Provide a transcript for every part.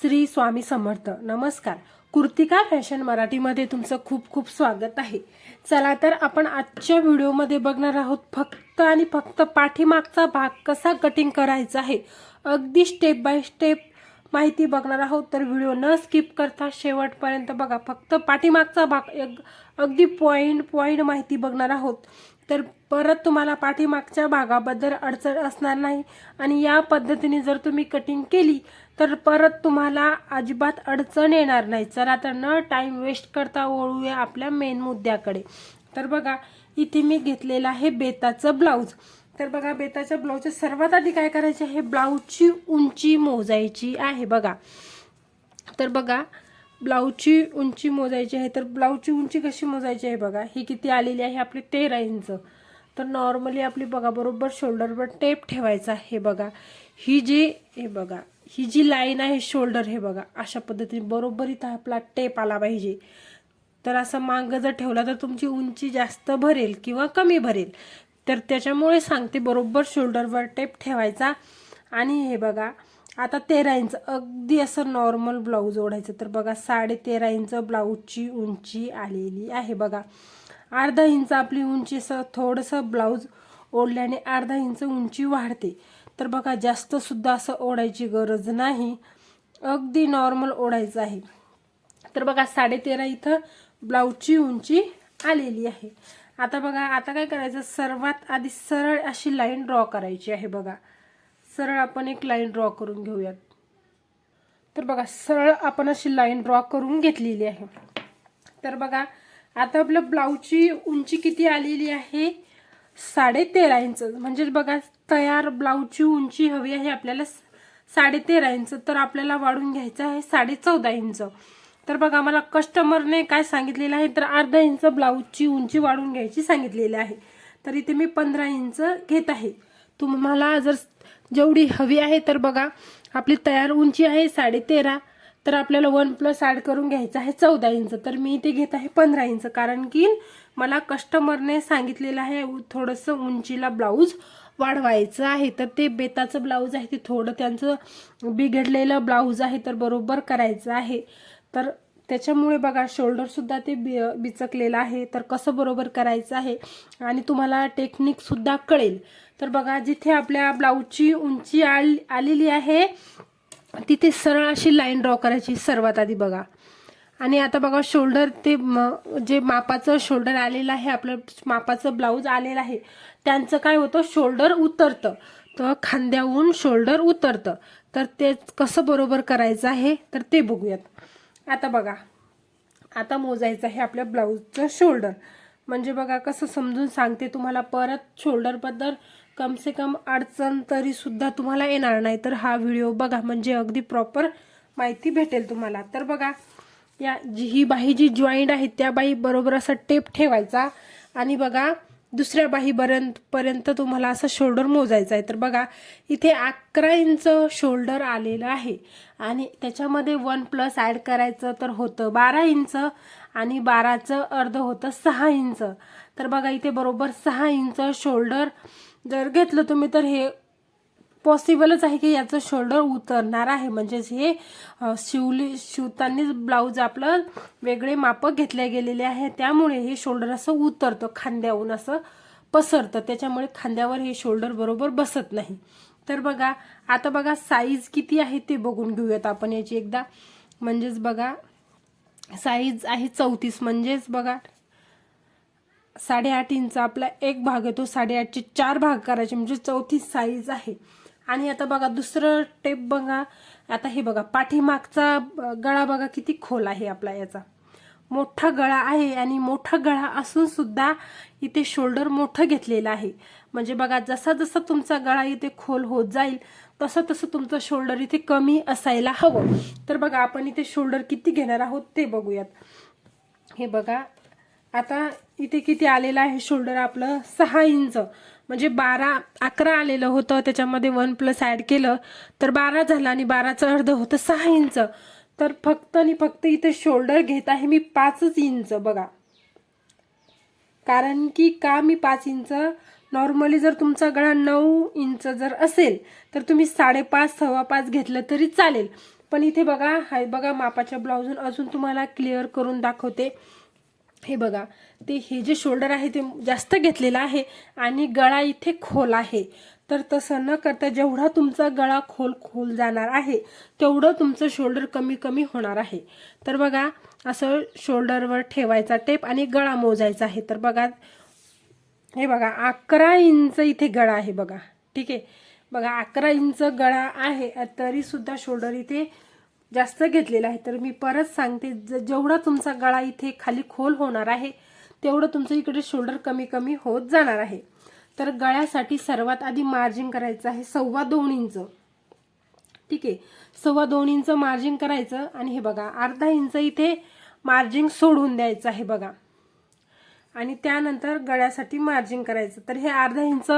श्री स्वामी समर्थ. नमस्कार. कुर्तिका फॅशन मराठीमध्ये तुमचं खूप खूप स्वागत आहे. चला तर आपण आजच्या व्हिडिओमध्ये बघणार आहोत फक्त आणि फक्त पाठीमागचा भाग कसा कटिंग करायचा आहे. अगदी स्टेप बाय स्टेप माहिती बघणार आहोत. तर व्हिडिओ न स्किप करता शेवटपर्यंत बघा. फक्त पाठीमागचा भाग अगदी पॉईंट पॉईंट माहिती बघणार आहोत. तर परत तुम्हाला पाठीमागच्या भागाबद्दल अडचण असणार नाही. आणि या पद्धतीने जर तुम्ही कटिंग केली तर परत तुम्हाला अजिबात अडचण येणार नाही. चला तर न टाईम वेस्ट करता ओळूया आपल्या मेन मुद्द्याकडे. तर बघा इथे मी घेतलेलं आहे बेताचं ब्लाऊज तर बघा बेताच्या ब्लाऊजचं सर्वात आधी काय करायचे आहे? ब्लाऊजची उंची मोजायची आहे. बघा. तर बघा ब्लाऊजची उंची मोजायची आहे. तर ब्लाऊजची उंची कशी मोजायची आहे? बघा. ही किती आलेली आहे? आपली तेरा इंच. तर नॉर्मली आपली बघा बरोबर शोल्डरवर टेप ठेवायचा हे बघा. ही जी हे बघा ही जी लाईन आहे शोल्डर हे बघा अशा पद्धतीने बरोबर इथं आपला टेप आला पाहिजे. तर असं मागं जर ठेवला तर तुमची उंची जास्त भरेल किंवा कमी भरेल. तर त्याच्यामुळे सांगते बरोबर शोल्डरवर टेप ठेवायचा. आणि हे बघा आता तेरा इंच अगदी असं नॉर्मल ब्लाऊज ओढायचं. तर बघा साडे तेरा इंच ब्लाऊजची उंची आलेली आहे बघा. अर्धा इंच आपली उंची स थोडंसं ब्लाऊज ओढल्याने अर्धा इंच उंची वाढते. तर बघा जास्तसुद्धा असं ओढायची गरज नाही. अगदी नॉर्मल ओढायचं आहे. तर बघा साडेतेरा इथं ब्लाऊजची उंची आलेली आहे. आता बघा आता काय करायचं? सर्वात आधी सरळ अशी लाईन ड्रॉ करायची आहे बघा. सरळ आपण एक लाईन ड्रॉ करून घेऊयात. तर बघा सरळ आपण अशी लाईन ड्रॉ करून घेतलेली आहे. तर बघा आता आपलं ब्लाऊजची उंची किती आलेली आहे? साडेतेरा इंच. म्हणजेच बघा तयार ब्लाऊजची उंची हवी आहे आपल्याला साडेतेरा इंच. तर आपल्याला वाढून घ्यायचं आहे साडे चौदा इंच. तर बघा मला कस्टमरने काय सांगितलेलं आहे? तर अर्धा इंच ब्लाऊजची उंची वाढून घ्यायची सांगितलेली आहे. तर इथे मी पंधरा इंच घेत आहे. तुम्हाला जर जेवढी हवी आहे तर बघा आपली तयार उंची आहे साडेतेरा. तर आपल्याला वन प्लस ॲड करून घ्यायचं आहे चौदा इंच. तर मी ते घेत आहे पंधरा इंच. कारण की मला कस्टमरने सांगितलेलं आहे थोडंसं उंचीला ब्लाऊज वाढवायचं आहे. तर ते बेताचं ब्लाऊज आहे ते थोडं त्यांचं बिघडलेलं ब्लाऊज आहे तर बरोबर करायचं आहे. तर त्याच्यामुळे बघा शोल्डरसुद्धा ते बि बिचकलेलं आहे. तर कसं बरोबर करायचं आहे? आणि तुम्हाला टेक्निकसुद्धा कळेल. तर बघा जिथे आपल्या ब्लाऊजची उंची आल आलेली आहे तिथे सरळ अशी लाईन ड्रॉ करायची सर्वात आधी बघा. आणि आता बघा शोल्डर ते म जे मापाचं शोल्डर आलेलं आहे आपलं मापाचं ब्लाऊज आलेलं आहे त्यांचं काय होतं? शोल्डर उतरतं. तर खांद्याहून शोल्डर उतरतं. तर ते कसं बरोबर करायचं आहे? तर ते बघूयात. आता बघा. आता मोजायचं आहे आपल्या ब्लाऊजचं शोल्डर म्हणजे बघा कसं समजून सांगते तुम्हाला. परत शोल्डरबद्दल कम से कम अडचण तरी सुद्धा तुम्हाला येणार नाही. तर हा व्हिडिओ बघा म्हणजे अगदी प्रॉपर माहिती भेटेल तुम्हाला. तर बघा या जी ही बाही जी जॉईंट आहे त्या बाई बरोबर असा टेप ठेवायचा आणि बघा दुसऱ्या बाहीपर्यंत पर्यंत तुम्हाला असं शोल्डर मोजायचं आहे. तर बघा इथे अकरा इंच शोल्डर आलेलं आहे. आणि त्याच्यामध्ये वन प्लस ॲड करायचं तर होतं बारा इंच आणि बाराचं अर्ध होतं सहा इंच. तर बघा इथे बरोबर सहा इंच शोल्डर जर घेतलं तुम्ही तर हे पॉसिबलच आहे की याचं शोल्डर उतरणार आहे. म्हणजेच हे शिवली शिवतानीच ब्लाऊज आपलं वेगळे मापं घेतले गेलेले आहे. त्यामुळे हे शोल्डर असं उतरतं खांद्याहून असं पसरतं. त्याच्यामुळे खांद्यावर हे शोल्डर बरोबर बसत नाही. तर बघा आता बघा साईज किती आहे ते बघून घेऊयात आपण याची एकदा. म्हणजेच बघा साईज आहे चौतीस. म्हणजेच बघा साडेआठ इंच आपला एक भाग येतो साडेआठचे चार भाग करायचे म्हणजे चौथी साईज आहे. आणि आता बघा दुसरं टेप बघा. आता हे बघा पाठीमागचा गळा बघा किती खोल आहे आपला याचा. मोठा गळा आहे आणि मोठा गळा असून सुद्धा इथे शोल्डर मोठं घेतलेलं आहे. म्हणजे बघा जसा जसा तुमचा गळा इथे खोल होत जाईल तसं तसं तुमचं शोल्डर इथे कमी असायला हवं. तर बघा आपण इथे शोल्डर किती घेणार आहोत ते बघूयात. हे बघा आता इथे किती आलेलं आहे शोल्डर आपलं सहा इंच म्हणजे बारा अकरा आलेलं होतं त्याच्यामध्ये वन प्लस ॲड केलं. तर बारा झालं आणि बाराचं अर्ध होतं सहा इंच तर फक्त आणि फक्त इथे शोल्डर घेत आहे मी पाचच इंच बघा. कारण की का मी पाच इंच नॉर्मली जर तुमचा गळा नऊ इंच जर असेल तर तुम्ही साडेपाच सव्वा पाच घेतलं तरी चालेल. पण इथे बघा हाय बघा मापाच्या ब्लाऊजून अजून तुम्हाला क्लिअर करून दाखवते. हे बघा ते हे जे शोल्डर आहे ते जास्त घेतलेलं आहे आणि गळा इथे खोल आहे. तर तसं न करता जेवढा तुमचा गळा खोल खोल जाणार आहे तेवढं तुमचं शोल्डर कमी कमी होणार आहे. तर बघा असं शोल्डरवर ठेवायचा टेप आणि गळा मोजायचा आहे. तर बघा हे बघा अकरा इंच इथे गळा आहे बघा. ठीक आहे? बघा अकरा इंच गळा आहे तरीसुद्धा शोल्डर इथे जास्त घेतलेला आहे. तर मी परत सांगते ज- जेवढा तुमचा गळा इथे खाली खोल होणार आहे तेवढं तुमचं इकडे शोल्डर कमी कमी होत जाणार आहे. तर गळ्यासाठी सर्वात आधी मार्जिन करायचं आहे सव्वा दोन इंच. ठीक आहे? सव्वा दोन इंच मार्जिन करायचं आणि हे बघा अर्धा इंच इथे मार्जिन सोडून द्यायचं आहे बघा. आणि त्यानंतर गळ्यासाठी मार्जिंग करायचं. तर हे अर्धा इंच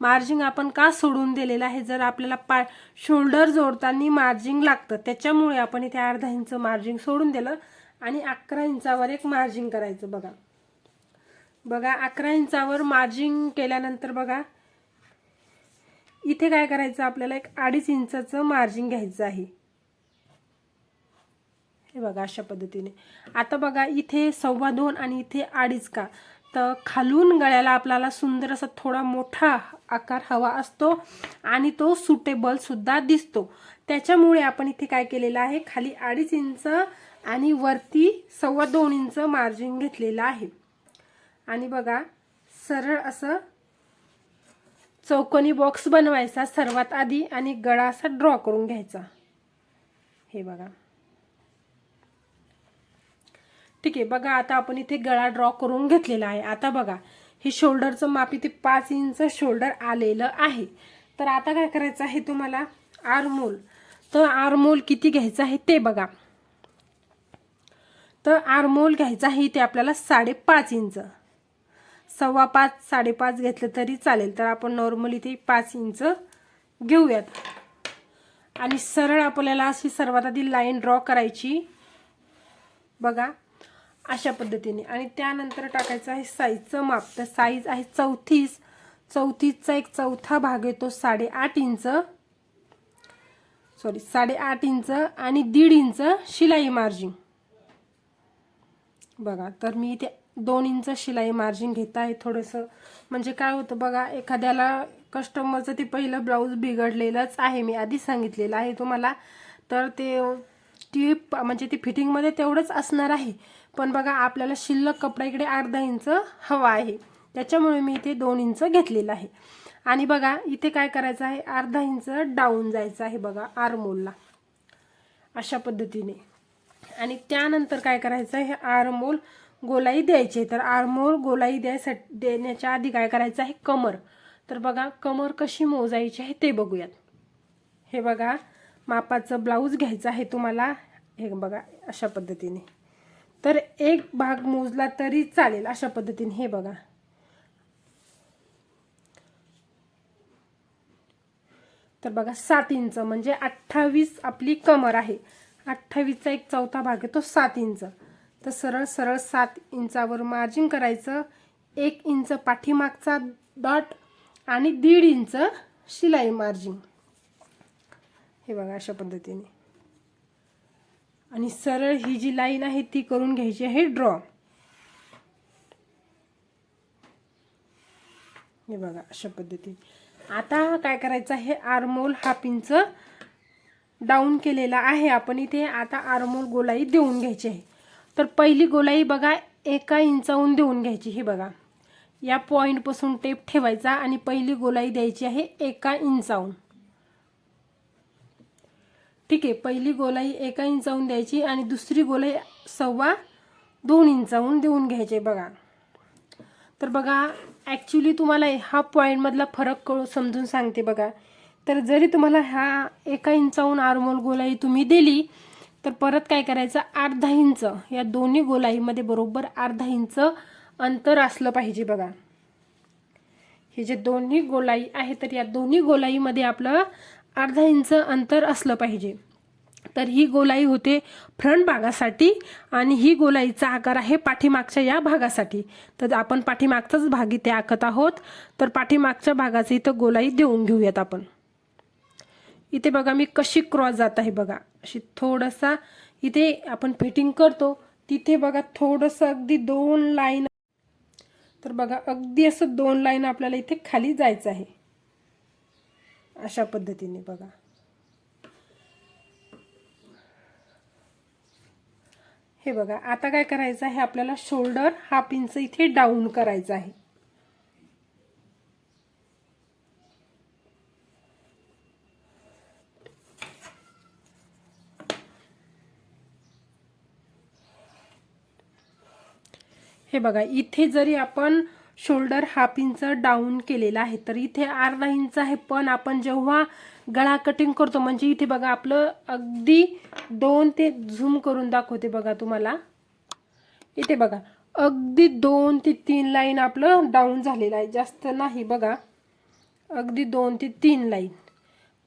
मार्जिन आपण का सोडून दिलेलं आहे? जर आपल्याला पा शोल्डर जोडताना मार्जिन लागतं त्याच्यामुळे आपण इथे अर्धा इंच मार्जिंग सोडून दिलं आणि अकरा इंचावर एक मार्जिन करायचं बघा. बघा अकरा इंचावर मार्जिंग केल्यानंतर बघा इथे काय करायचं? आपल्याला एक अडीच इंचाचं मार्जिंग घ्यायचं आहे. हे बघा अशा पद्धतीने. आता बघा इथे सव्वा दोन आणि इथे अडीच का? तर खालून गळ्याला आपल्याला सुंदर असा थोडा मोठा आकार हवा असतो आणि तो सुटेबल सुद्धा दिसतो. त्याच्यामुळे आपण इथे काय केलेलं आहे? खाली अडीच इंच आणि वरती सव्वा दोन इंच मार्जिन घेतलेलं आहे. आणि बघा सरळ असं चौकोनी बॉक्स बनवायचा सर्वात आधी आणि गळा असा ड्रॉ करून घ्यायचा. हे बघा. ठीक आहे बघा आता आपण इथे गळा ड्रॉ करून घेतलेला आहे. आता बघा हे शोल्डरचं माप इथे पाच इंच शोल्डर आलेलं आहे. तर आता काय करायचं आहे तुम्हाला? आरमोल तर आरमोल किती घ्यायचं आहे ते बघा. तर आरमोल घ्यायचं आहे इथे आपल्याला साडेपाच इंच सव्वा पाच साडेपाच घेतलं तरी चालेल. तर आपण नॉर्मली ते पाच इंच घेऊयात. आणि सरळ आपल्याला अशी सर्वात आधी लाईन ड्रॉ करायची. बघा अशा पद्धतीने. आणि त्यानंतर टाकायचं आहे साईजचं माप. तर साईज आहे चौतीस. चौतीसचा एक चौथा भाग येतो साडेआठ इंच. सॉरी साडेआठ इंच आणि दीड इंच शिलाई मार्जिन. बघा तर मी इथे दोन इंच शिलाई मार्जिन घेत आहे थोडंसं. म्हणजे काय होतं बघा एखाद्याला कस्टमरचं ते पहिलं ब्लाऊज बिघडलेलंच आहे. मी आधी सांगितलेलं आहे तुम्हाला. तर ते ती म्हणजे ती फिटिंगमध्ये तेवढंच असणार आहे. पण बघा आपल्याला शिल्लक कपडा इकडे अर्धा इंच हवा आहे. त्याच्यामुळे मी इथे दोन इंच घेतलेलं आहे. आणि बघा इथे काय करायचं आहे? अर्धा इंच डाऊन जायचं आहे बघा आरमोलला. अशा पद्धतीने. आणि त्यानंतर काय करायचं आहे? हे आरमोल गोलाई द्यायचे. तर आरमोल गोलाई द्यायसाठी देण्याच्या आधी काय करायचं आहे? कमर. तर बघा कमर कशी मोजायची आहे ते बघूयात. हे बघा मापाचं ब्लाऊज घ्यायचं आहे तुम्हाला. हे बघा अशा पद्धतीने. तर एक भाग मोजला तरी चालेल अशा पद्धतीने. हे बघा. तर बघा सात इंच म्हणजे अठ्ठावीस आपली कमर आहे. अठ्ठावीसचा एक चौथा भाग आहे तो सात इंच. तर सरळ सरळ सात इंचावर मार्जिन करायचं. एक इंच पाठीमागचा डॉट आणि दीड इंच शिलाई मार्जिन हे बघा अशा पद्धतीने. आणि सरळ ही जी लाईन आहे ती करून घ्यायची आहे ड्रॉ. हे बघा अशा पद्धतीने. आता काय करायचं आहे आरमोल हाफ इंच डाऊन केलेला आहे. आपण इथे आता आरमोल गोलाई देऊन घ्यायची आहे. तर पहिली गोलाई बघा एका इंचाहून देऊन घ्यायची. हे बघा या पॉईंटपासून टेप ठेवायचा आणि पहिली गोलाई द्यायची आहे एका इंचाहून. ठीक आहे पहिली गोलाई एका इंचाहून द्यायची आणि दुसरी गोलाई सव्वा दोन इंचाहून देऊन घ्यायचे बघा. तर बघा ॲक्च्युली तुम्हाला हा पॉईंटमधला फरक कळू समजून सांगते बघा. तर जरी तुम्हाला ह्या एका इंचाहून आरमोल गोलाई तुम्ही दिली तर परत काय करायचं? अर्धा इंच. या दोन्ही गोलाईमध्ये बरोबर अर्धा इंच अंतर असलं पाहिजे बघा. हे जे दोन्ही गोलाई आहे तर या दोन्ही गोलाईमध्ये आपलं अर्धा इंच अंतर असलं पाहिजे. तर ही गोलाई होते फ्रंट भागासाठी आणि ही गोलाईचा आकार आहे पाठीमागच्या या भागासाठी. तर आपण पाठीमागचाच भाग इथे आखत आहोत. तर पाठीमागच्या भागाचं इथं गोलाई देऊन घेऊयात आपण. इथे बघा मी कशी क्रॉस जात आहे बघा. अशी थोडासा इथे आपण फिटिंग करतो. तिथे बघा थोडंसं अगदी दोन लाईन. तर बघा अगदी असं दोन लाईन आपल्याला इथे खाली जायचं आहे. अशा पद्धतीने बघा. हे बघा आता काय करायचं आहे? आपल्याला शोल्डर हा पिंच इथे डाऊन करायचं आहे. हे बघा इथे जरी आपण शोल्डर हाफ इंच डाऊन केलेला आहे. तर इथे अर्धा इंच आहे पण आपण जेव्हा गळा कटिंग करतो म्हणजे इथे बघा आपलं अगदी दोन ते झूम करून दाखवते बघा तुम्हाला. इथे बघा अगदी दोन ते तीन लाईन आपलं डाऊन झालेलं आहे. जास्त नाही बघा. अगदी दोन ते तीन लाईन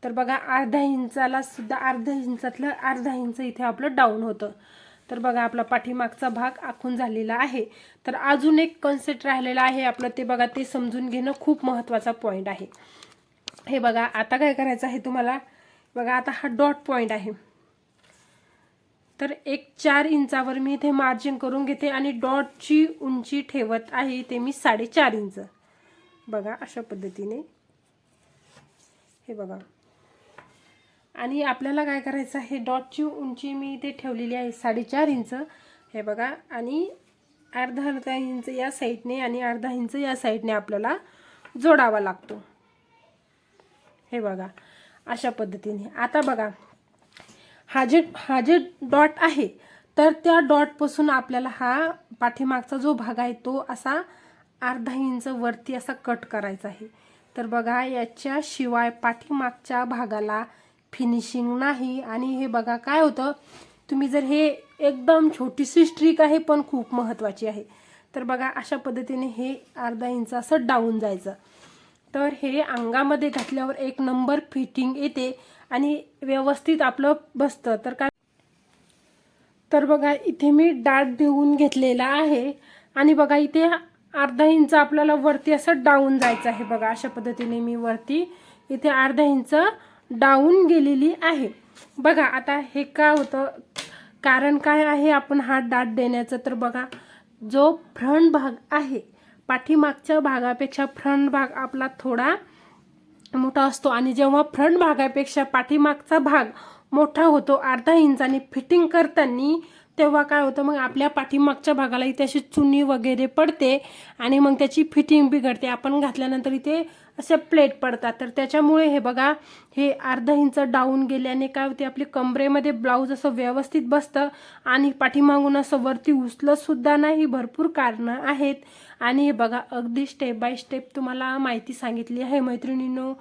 तर बघा अर्धा इंचाला सुद्धा अर्धा इंचातलं अर्धा इंच इथे आपलं डाऊन होतं. तर बघा आपला पाठीमागचा भाग आखून झालेला आहे. तर अजून एक कन्सेप्ट राहिलेला आहे आपलं ते बघा ते समजून घेणं खूप महत्त्वाचा पॉईंट आहे. हे बघा आता काय करायचं आहे तुम्हाला? बघा आता हा डॉट पॉईंट आहे. तर एक चार इंचावर मी इथे मार्जिन करून घेते आणि डॉटची उंची ठेवत आहे ते मी साडेचार इंच. बघा अशा पद्धतीने. हे बघा. आणि आपल्याला काय करायचं आहे? डॉटची उंची मी इथे ठेवलेली आहे साडेचार इंच. हे बघा आणि अर्धा अर्धा इंच या साईडने आणि अर्धा इंच या साईडने आपल्याला जोडावा लागतो. हे बघा अशा पद्धतीने. आता बघा हा जे हा जे डॉट आहे तर त्या डॉटपासून आपल्याला हा पाठीमागचा जो भाग आहे तो असा अर्धा इंच वरती असा कट करायचा आहे. तर बघा याच्याशिवाय पाठीमागच्या भागाला फिनिशिंग नाही. आणि हे बघा काय होतं? तुम्ही जर हे एकदम छोटीशी स्ट्रिक आहे पण खूप महत्त्वाची आहे. तर बघा अशा पद्धतीने हे अर्धा इंच असं डाऊन जायचं. तर हे अंगामध्ये घातल्यावर एक नंबर फिटिंग येते आणि व्यवस्थित आपलं बसतं. तर काय? तर बघा इथे मी डाट देऊन घेतलेला आहे. आणि बघा इथे अर्धा इंच आपल्याला वरती असं डाऊन जायचं आहे. बघा अशा पद्धतीने मी वरती इथे अर्धा इंच डाऊन गेलेली आहे. बघा आता हे का होतं? कारण काय आहे? आपण हा दाट देण्याचं तर बघा जो फ्रंट भाग आहे पाठीमागच्या भागापेक्षा फ्रंट भाग आपला थोडा मोठा असतो. आणि जेव्हा फ्रंट भागापेक्षा पाठीमागचा भाग मोठा होतो अर्धा इंचाने फिटिंग करताना तेव्हा काय होतं? मग आपल्या पाठीमागच्या भागाला इथे अशी चुनी वगैरे पडते आणि मग त्याची फिटिंग बिघडते. आपण घातल्यानंतर इथे असे प्लेट पडतात. तर त्याच्यामुळे हे बघा हे अर्धा इंच डाऊन गेल्याने काय होते आपली कमरेमध्ये ब्लाऊज असं व्यवस्थित बसतं आणि पाठीमागून असं वरती उचलत सुद्धा नाही भरपूर कारणं आहेत. आणि हे बघा अगदी स्टेप बाय स्टेप तुम्हाला माहिती सांगितली आहे. मैत्रिणींनो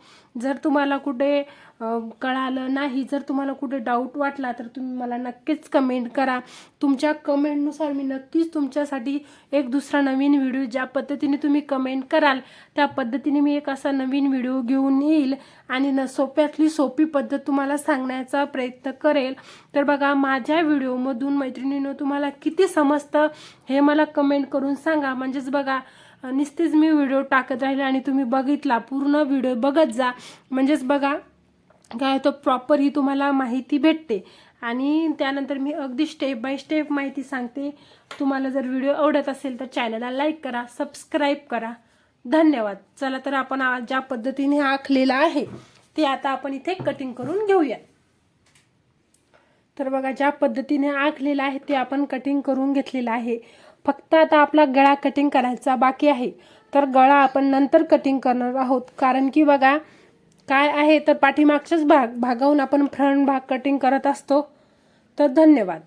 जर तुम्हाला कुठे कळालं नाही जर तुम्हाला कुठे डाऊट वाटला तर तुम्ही मला नक्कीच कमेंट करा. तुमच्या कमेंटनुसार मी नक्कीच तुमच्यासाठी एक दुसरा नवीन व्हिडिओ ज्या पद्धतीने तुम्ही कमेंट कराल त्या पद्धतीने मी एक असा नवीन व्हिडिओ घेऊन येईल आणि न सोप्यातली सोपी पद्धत तुम्हाला सांगण्याचा प्रयत्न करेल. तर बघा माझ्या व्हिडिओमधून मैत्रिणीनं तुम्हाला किती समजतं हे मला कमेंट करून सांगा. म्हणजेच बघा नुसतेच मी व्हिडिओ टाकत राहिले आणि तुम्ही बघितला पूर्ण व्हिडिओ बघत जा. म्हणजेच बघा काय तो प्रॉपर ही तुम्हाला माहिती भेटते. आणि त्यानंतर मी अगदी स्टेप बाय स्टेप माहिती सांगते. तुम्हाला जर व्हिडिओ आवडत असेल तर चॅनलला लाईक करा सबस्क्राईब करा. धन्यवाद. चला तर आपण ज्या पद्धतीने आखलेला आहे ते आता आपण इथे कटिंग करून घेऊया. तर बघा ज्या पद्धतीने आखलेलं आहे ते आपण कटिंग करून घेतलेलं आहे. फक्त आता आपला गळा कटिंग करायचा बाकी आहे. तर गळा आपण नंतर कटिंग करणार आहोत. कारण की बघा काय आहे तर पाठीमागच्याच भाग भागावून आपण फ्रंट भाग कटिंग करत असतो. तर धन्यवाद.